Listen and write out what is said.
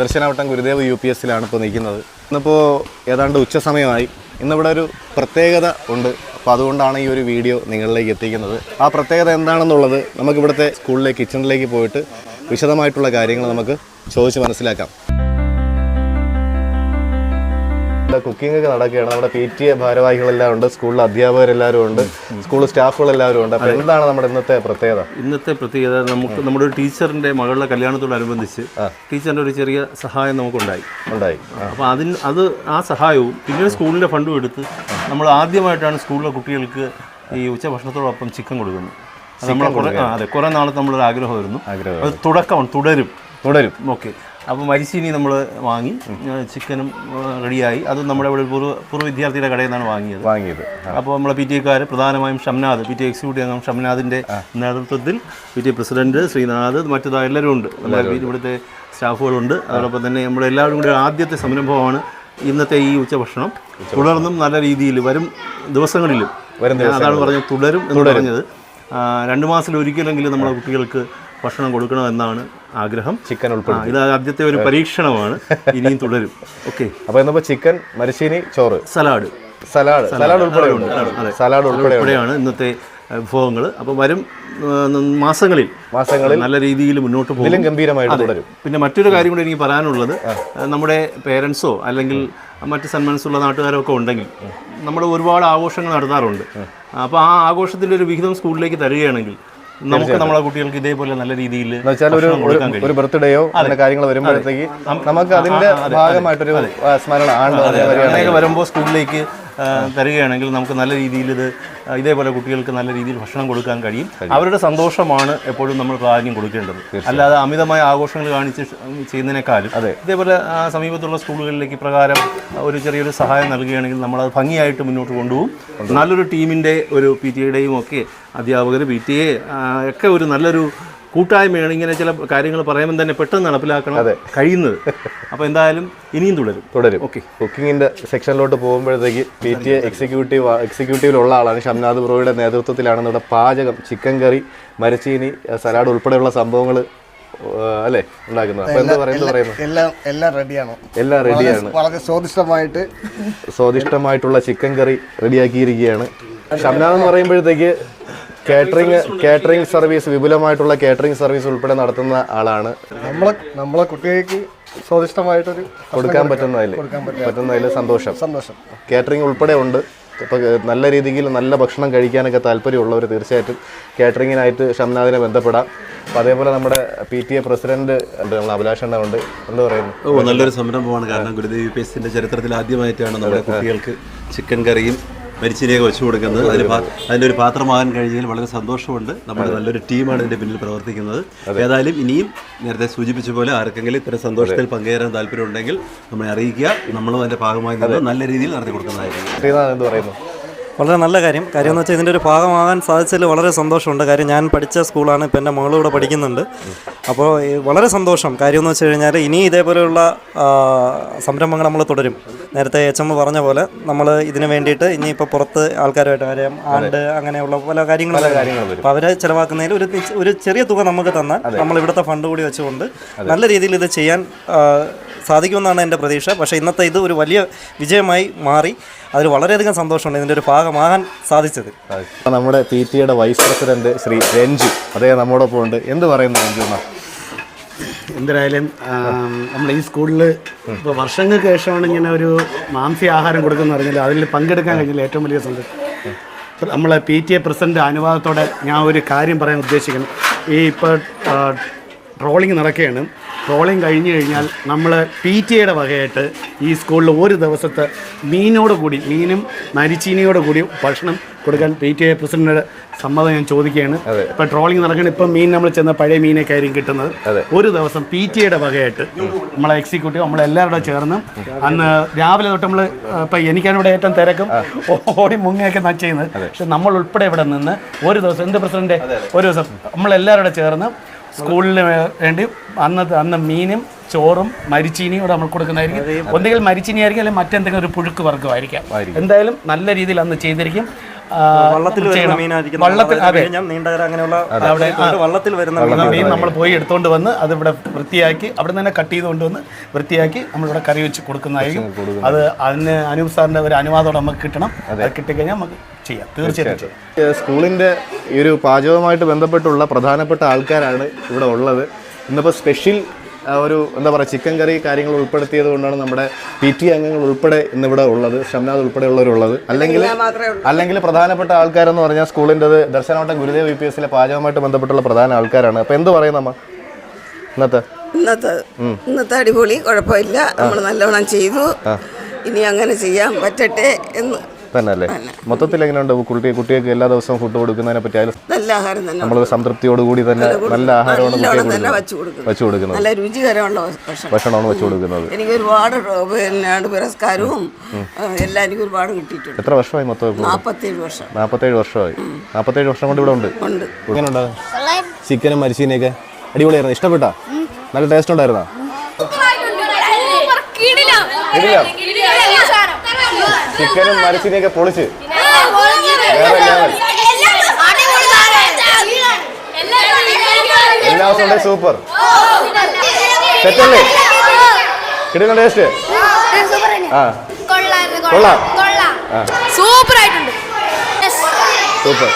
Darsanavattam Gurudev U P എസിലാണ് ഇപ്പോൾ നിൽക്കുന്നത്. ഇന്നിപ്പോൾ ഏതാണ്ട് ഉച്ച സമയമായി. ഇന്നിവിടെ ഒരു പ്രത്യേകത ഉണ്ട്. അപ്പോൾ അതുകൊണ്ടാണ് ഈ ഒരു വീഡിയോ നിങ്ങളിലേക്ക് എത്തിക്കുന്നത്. ആ പ്രത്യേകത എന്താണെന്നുള്ളത് നമുക്കിവിടുത്തെ സ്കൂളിലെ കിച്ചണിലേക്ക് പോയിട്ട് വിശദമായിട്ടുള്ള കാര്യങ്ങൾ നമുക്ക് ചോദിച്ച് മനസ്സിലാക്കാം. കുക്കിംഗ് ഒക്കെ നടക്കുകയാണ്. നമ്മുടെ പി ടി എ ഭാരവാഹികളെല്ലാം ഉണ്ട്. സ്കൂളിലെ അധ്യാപകരെല്ലാവരും ഉണ്ട്. സ്കൂൾ സ്റ്റാഫുകളെല്ലാവരും ഉണ്ട്. അപ്പോൾ എന്താണ് നമ്മുടെ ഇന്നത്തെ പ്രത്യേകത? ഇന്നത്തെ പ്രത്യേകത നമുക്ക് നമ്മുടെ ഒരു ടീച്ചറിന്റെ മകളുടെ കല്യാണത്തോടനുബന്ധിച്ച് ടീച്ചറിന്റെ ഒരു ചെറിയ സഹായം നമുക്കുണ്ടായി. ഉണ്ടായി. അപ്പോൾ അതിന് അത് ആ സഹായവും പിന്നീട് സ്കൂളിന്റെ ഫണ്ടും എടുത്ത് നമ്മൾ ആദ്യമായിട്ടാണ് സ്കൂളിലെ കുട്ടികൾക്ക് ഈ ഉച്ചഭക്ഷണത്തോടൊപ്പം ചിക്കൻ കൊടുക്കുന്നത്. അത് നമ്മൾ കുറേ അതെ കുറേ നാളത്തെ നമ്മളൊരു ആഗ്രഹമായിരുന്നു ആഗ്രഹം അത് തുടക്കമാണ് തുടരും. തുടരും. ഓക്കെ. അപ്പോൾ മരിച്ചീനി നമ്മൾ വാങ്ങി. ചിക്കനും റെഡിയായി. അത് നമ്മുടെ ഇവിടെ പൂർവ പൂർവ വിദ്യാർത്ഥിയുടെ കടയിൽ നിന്നാണ് വാങ്ങിയത്. വാങ്ങിയത്. അപ്പോൾ നമ്മളെ പി ടി എക്കാർ പ്രധാനമായും ഷംനാഥ് പി ടി എക്സിക്യൂട്ടീവ് അംഗം ഷംനാഥിന്റെ നേതൃത്വത്തിൽ പി ടി പ്രസിഡന്റ് ശ്രീനാഥ് മറ്റേതാ എല്ലാവരും ഉണ്ട്. ഇവിടുത്തെ സ്റ്റാഫുകളുണ്ട്. അതോടൊപ്പം തന്നെ നമ്മുടെ എല്ലാവരും കൂടി ആദ്യത്തെ സംരംഭമാണ് ഇന്നത്തെ ഈ ഉച്ചഭക്ഷണം. തുടർന്നും നല്ല രീതിയിൽ വരും ദിവസങ്ങളിലും. അതാണ് പറഞ്ഞത് തുടരും എന്ന് പറഞ്ഞത്. രണ്ട് മാസത്തിൽ ഒരിക്കലെങ്കിലും നമ്മുടെ കുട്ടികൾക്ക് ഭക്ഷണം കൊടുക്കണമെന്നാണ് ആഗ്രഹം. ചിക്കൻ ഉൾപ്പെടെ ഇത് ആദ്യത്തെ ഒരു പരീക്ഷണമാണ്. ഇനിയും തുടരും. ഓക്കെ. അപ്പോൾ എന്താ ചിക്കൻ മരച്ചീനി ചോറ്. സലാഡ്. സലാഡ്. സലാഡ്. ഉൾപ്പെടെ സലാഡ് ഉൾപ്പെടെ ഉൾപ്പെടെയാണ് ഇന്നത്തെ വിഭവങ്ങൾ അപ്പോൾ വരും മാസങ്ങളിൽ. മാസങ്ങളിൽ നല്ല രീതിയിൽ മുന്നോട്ട് പോകും. ഗംഭീരമായിട്ട് തുടരും. പിന്നെ മറ്റൊരു കാര്യം കൂടി എനിക്ക് പറയാനുള്ളത് നമ്മുടെ പേരൻസോ അല്ലെങ്കിൽ മറ്റ് സന്മനസ്സുള്ള നാട്ടുകാരോ ഒക്കെ ഉണ്ടെങ്കിൽ നമ്മൾ ഒരുപാട് ആഘോഷങ്ങൾ നടത്താറുണ്ട്. അപ്പോൾ ആ ആഘോഷത്തിന്റെ ഒരു വിഹിതം സ്കൂളിലേക്ക് തരികയാണെങ്കിൽ നമുക്ക് നമ്മളെ കുട്ടികൾക്ക് ഇതേപോലെ നല്ല രീതിയിൽ ഒരു ഒരു ബർത്ത്ഡേയോ അങ്ങനെ കാര്യങ്ങൾ വരുമ്പോഴത്തേക്ക് നമുക്ക് അതിന്റെ ഭാഗമായിട്ടൊരു സ്മരണ ആണ് വരുമ്പോ വരുമ്പോൾ സ്കൂളിലേക്ക് തരികയാണെങ്കിൽ നമുക്ക് നല്ല രീതിയിൽ ഇത് ഇതേപോലെ കുട്ടികൾക്ക് നല്ല രീതിയിൽ ഭക്ഷണം കൊടുക്കാൻ കഴിയും. അവരുടെ സന്തോഷമാണ് എപ്പോഴും നമ്മൾ പ്രാധാന്യം കൊടുക്കേണ്ടത്. അല്ലാതെ അമിതമായ ആഘോഷങ്ങൾ കാണിച്ച് ചെയ്യുന്നതിനേക്കാളും അതെ. ഇതേപോലെ സമീപത്തുള്ള സ്കൂളുകളിലേക്ക് പ്രകാരം ഒരു ചെറിയൊരു സഹായം നൽകുകയാണെങ്കിൽ നമ്മളത് ഭംഗിയായിട്ട് മുന്നോട്ട് കൊണ്ടുപോകും. നല്ലൊരു ടീമിന്റെ ഒരു പി ടി എയുടെയും ഒക്കെ അധ്യാപകർ പി ടി എ ഒക്കെ ഒരു നല്ലൊരു കൂട്ടായ്മയാണ് ഇങ്ങനെ ചില കാര്യങ്ങൾ പറയുമ്പോൾ തന്നെ പെട്ടെന്ന് നടപ്പിലാക്കണം കഴിയുന്നത്. അപ്പോൾ എന്തായാലും ഇനിയും തുടരും. തുടരും. ഓക്കെ. കുക്കിങ്ങിന്റെ സെക്ഷനിലോട്ട് പോകുമ്പോഴത്തേക്ക് പി ടി എ എക്സിക്യൂട്ടീവ് എക്സിക്യൂട്ടീവിലുള്ള ആളാണ് ഷംനാഥ് ബ്രോയുടെ നേതൃത്വത്തിലാണ് നമ്മുടെ പാചകം ചിക്കൻ കറി മരച്ചീനി സലാഡ് ഉൾപ്പെടെയുള്ള സംഭവങ്ങൾ അല്ലേ ഉണ്ടാക്കുന്നത് അപ്പൊ എന്താ പറയുന്നത് എല്ലാം എല്ലാം റെഡിയാണ് എല്ലാം റെഡിയാണ് വളരെ സ്വാദിഷ്ടമായിട്ട്. സ്വാദിഷ്ടമായിട്ടുള്ള ചിക്കൻ കറി റെഡിയാക്കിയിരിക്കുകയാണ് ഷംനാഥ് എന്ന് പറയുമ്പോഴത്തേക്ക് കാറ്ററിംഗ് കാറ്ററിംഗ് സർവീസ് വിപുലമായിട്ടുള്ള കാറ്ററിംഗ് സർവീസ് ഉൾപ്പെടെ നടത്തുന്ന ആളാണ്. നമ്മളെ നമ്മളെ കുട്ടികൾക്ക് സ്വാദിഷ്ടമായിട്ടൊരു കൊടുക്കാൻ പറ്റുന്നതിൽ പറ്റുന്നതിൽ സന്തോഷം. സന്തോഷം. കാറ്ററിംഗ് ഉൾപ്പെടെ ഉണ്ട്. ഇപ്പൊ നല്ല രീതിയിൽ നല്ല ഭക്ഷണം കഴിക്കാനൊക്കെ താല്പര്യമുള്ളവർ തീർച്ചയായിട്ടും കാറ്ററിങ്ങിനായിട്ട് ഷംനാഥിനെ ബന്ധപ്പെടാം. അപ്പൊ അതേപോലെ നമ്മുടെ പി ടി എ പ്രസിഡന്റ് ഉണ്ട് നമ്മൾ അഭിലാഷ് ഉണ്ട്. എന്താ പറയുന്നത് ഓ നല്ലൊരു സംരംഭമാണ്. കാരണം ഗുരുദേവ് യു പി എസിന്റെ ചരിത്രത്തിൽ ആദ്യമായിട്ടാണ് നമ്മുടെ കുട്ടികൾക്ക് ചിക്കൻ കറിയും മരിച്ചിനെയൊക്കെ വെച്ചു കൊടുക്കുന്നത്. അതിന് അതിന്റെ ഒരു പാത്രമാകാൻ കഴിഞ്ഞതിൽ വളരെ സന്തോഷമുണ്ട്. നമ്മുടെ നല്ലൊരു ടീമാണ് ഇതിന്റെ പിന്നിൽ പ്രവർത്തിക്കുന്നത്. ഏതായാലും ഇനിയും നേരത്തെ സൂചിപ്പിച്ച പോലെ ആർക്കെങ്കിലും ഇത്തരം സന്തോഷത്തിൽ പങ്കുചേരാൻ താല്പര്യമുണ്ടെങ്കിൽ നമ്മളെ അറിയിക്കുക. നമ്മളും അതിന്റെ ഭാഗമായി നല്ല രീതിയിൽ നടത്തി കൊടുക്കുന്നതായിരിക്കും. പറയുന്നു. വളരെ നല്ല കാര്യം. കാര്യം എന്ന് വെച്ചാൽ ഇതിന്റെ ഒരു ഭാഗമാകാൻ സാധിച്ചതിൽ വളരെ സന്തോഷമുണ്ട്. കാര്യം ഞാൻ പഠിച്ച സ്കൂളാണ്. ഇപ്പം എന്റെ മകളിവിടെ ഇവിടെ പഠിക്കുന്നുണ്ട്. അപ്പോൾ വളരെ സന്തോഷം. കാര്യം എന്ന് വെച്ച് കഴിഞ്ഞാൽ ഇനി ഇതേപോലെയുള്ള സംരംഭങ്ങൾ നമ്മൾ തുടരും. നേരത്തെ എച്ച് എം പറഞ്ഞ പോലെ നമ്മൾ ഇതിന് വേണ്ടിയിട്ട് ഇനി ഇപ്പോൾ പുറത്ത് ആൾക്കാരുമായിട്ട് കാര്യം ആണ്ട് അങ്ങനെയുള്ള പല കാര്യങ്ങളും അപ്പോൾ അവരെ ചിലവാക്കുന്നതിൽ ഒരു ഒരു ചെറിയ തുക നമുക്ക് തന്നാൽ നമ്മൾ ഇവിടുത്തെ ഫണ്ട് കൂടി വെച്ചുകൊണ്ട് നല്ല രീതിയിൽ ഇത് ചെയ്യാൻ സാധിക്കുമെന്നാണ് എന്റെ പ്രതീക്ഷ. പക്ഷേ ഇന്നത്തെ ഇത് ഒരു വലിയ വിജയമായി മാറി. അതിൽ വളരെയധികം സന്തോഷമുണ്ട് ഇതിന്റെ ഒരു ഭാഗമാകാൻ സാധിച്ചത്. നമ്മുടെ പി ടി എയുടെ വൈസ് പ്രസിഡന്റ് ശ്രീ രഞ്ജു. അദ്ദേഹം നമ്മോടൊപ്പം ഉണ്ട്. എന്ത് പറയുന്നു രഞ്ജു എന്നാ? എന്തായാലും നമ്മൾ ഈ സ്കൂളിൽ ഇപ്പോൾ വർഷങ്ങൾക്ക് ശേഷമാണ് ഇങ്ങനെ ഒരു മാംസ്യ ആഹാരം കൊടുക്കുന്ന പറഞ്ഞാൽ അതിൽ പങ്കെടുക്കാൻ കഴിഞ്ഞാൽ ഏറ്റവും വലിയ സന്തോഷം. നമ്മളെ പി ടി എ പ്രസിഡന്റ് അനുവാദത്തോടെ ഞാൻ ഒരു കാര്യം പറയാൻ ഉദ്ദേശിക്കുന്നു. ഈ ഇപ്പോൾ ട്രോളിങ് നടക്കുകയാണ്. ട്രോളിങ് കഴിഞ്ഞു കഴിഞ്ഞാൽ നമ്മൾ പി ടി എയുടെ വകയായിട്ട് ഈ സ്കൂളിൽ ഒരു ദിവസത്തെ മീനോട് കൂടി മീനും മരിച്ചീനിയോട് കൂടി ഭക്ഷണം കൊടുക്കാൻ പി ടി എ പ്രസിഡന്റിന്റെ സമ്മതം ഞാൻ ചോദിക്കുകയാണ്. ഇപ്പം ട്രോളിങ് നടക്കുന്ന ഇപ്പം മീൻ നമ്മൾ ചെന്ന പഴയ മീനൊക്കെ ആയിരിക്കും കിട്ടുന്നത് ഒരു ദിവസം പി ടി എയുടെ വകയായിട്ട് നമ്മളെ എക്സിക്യൂട്ടീവ് നമ്മളെല്ലാവരുടെ ചേർന്ന് അന്ന് രാവിലെ തൊട്ട് നമ്മൾ ഇപ്പം എനിക്കാണ് ഇവിടെ ഏറ്റവും തിരക്കും. ഓടി മുങ്ങയൊക്കെ ചെയ്യുന്നത്. പക്ഷെ നമ്മൾ ഉൾപ്പെടെ ഇവിടെ നിന്ന് ഒരു ദിവസം എന്ത് പ്രസിഡന്റ്? ഒരു ദിവസം നമ്മളെല്ലാവരുടെ ചേർന്ന് സ്കൂളിന് വേണ്ടി അന്നത്തെ അന്ന് മീനും ചോറും മരിച്ചീനിയും കൂടെ നമ്മൾ കൊടുക്കുന്നതായിരിക്കും. ഒന്നുകിൽ മരിച്ചീനി ആയിരിക്കും അല്ലെങ്കിൽ മറ്റെന്തെങ്കിലും ഒരു പുഴുക്ക് വർഗമായിരിക്കാം. എന്തായാലും നല്ല രീതിയിൽ അന്ന് ചെയ്തിരിക്കും. വള്ളത്തിൽ അതെ. ഞാൻ നീണ്ടകര അങ്ങനെയുള്ള അവിടെ, ആ. വള്ളത്തിൽ വരുന്ന മീൻ നമ്മൾ പോയി എടുത്തുകൊണ്ട് വന്ന് അത് ഇവിടെ വൃത്തിയാക്കി അവിടെ നിന്ന് തന്നെ കട്ട് ചെയ്ത് കൊണ്ടുവന്ന് വൃത്തിയാക്കി നമ്മളിവിടെ കറി വെച്ച് കൊടുക്കുന്നതായിരിക്കും. അത് അതിന് അനൂപ് സാറിന്റെ ഒരു അനുവാദം നമുക്ക് കിട്ടണം. അത്. കിട്ടിക്കഴിഞ്ഞാൽ നമുക്ക് ചെയ്യാം. തീർച്ചയായിട്ടും സ്കൂളിന്റെ ഈ ഒരു പാചകവുമായിട്ട് ബന്ധപ്പെട്ടുള്ള പ്രധാനപ്പെട്ട ആൾക്കാരാണ് ഇവിടെ ഉള്ളത്. ഇന്നിപ്പോൾ സ്പെഷ്യൽ ഒരു എന്താ പറയുക ചിക്കൻ കറി കാര്യങ്ങൾ ഉൾപ്പെടുത്തിയത് കൊണ്ടാണ് നമ്മുടെ പി ടി അംഗങ്ങൾ ഉൾപ്പെടെ ഇന്നിവിടെ ഉള്ളത് ഷംനാഥ് ഉൾപ്പെടെയുള്ളവരുള്ളത്. അല്ലെങ്കിൽ അല്ലെങ്കിൽ പ്രധാനപ്പെട്ട ആൾക്കാരെന്ന് പറഞ്ഞാൽ സ്കൂളിന്റെത് ദർശനവട്ടം ഗുരുദേവ് യു പി എസിലെ പാചകവുമായിട്ട് ബന്ധപ്പെട്ടുള്ള പ്രധാന ആൾക്കാരാണ്. അപ്പോൾ എന്ത് പറയുന്നമ്മ ഇന്നത്തെ? ഇന്നത്തെ ഇന്നത്തെ അടിപൊളി കുഴപ്പമില്ല. നമ്മൾ നല്ലോണം ചെയ്തു. ഇനി അങ്ങനെ ചെയ്യാൻ പറ്റട്ടെ എന്ന് തന്നെ. അല്ലേ മൊത്തത്തിൽ എങ്ങനെയുണ്ട് കുട്ടി കുട്ടികൾക്ക് എല്ലാ ദിവസവും ഫുഡ് കൊടുക്കുന്നതിനെ പറ്റി അതിൽ നല്ല ആഹാരം തന്നെ. നമ്മൾ സംതൃപ്തിയോടുകൂടി തന്നെ നല്ല ആഹാരമാണ് കുട്ടികൾക്ക് വെച്ചു കൊടുക്കുന്നു കൊടുക്കുന്നത്. നല്ല രുചികരമുള്ള ഭക്ഷണമാണ് വെച്ചു കൊടുക്കുന്നത്. എനിക്ക് ഒരുപാട് പിന്നെ പുരസ്കാരവും എല്ലാം എനിക്ക് ഒരുപാട് കിട്ടിയിട്ടുണ്ട്. എത്ര വർഷമായി മൊത്തം നാൽപ്പത്തേഴ് വർഷം. നാൽപ്പത്തേഴ് വർഷമായി. നാൽപ്പത്തേഴ് വർഷം കൊണ്ട് ഇവിടെ ഉണ്ട്. എങ്ങനെയുണ്ട്? ചിക്കനും മരിച്ചീനെയൊക്കെ അടിപൊളിയായിരുന്നു. ഇഷ്ടപ്പെട്ടാ? നല്ല ടേസ്റ്റ് ഉണ്ടായിരുന്നോ? ചിക്കനും മരച്ചിനെയൊക്കെ പൊളിച്ച്. വേറെ ലെവൽ എല്ലാ ദിവസവും ഉണ്ട് സൂപ്പർ സെറ്റല്ലേ? കിടന്ന ടേസ്റ്റ് ആ. കൊള്ളാം. കൊള്ളാം. സൂപ്പർ ആയിട്ടുണ്ട്. സൂപ്പർ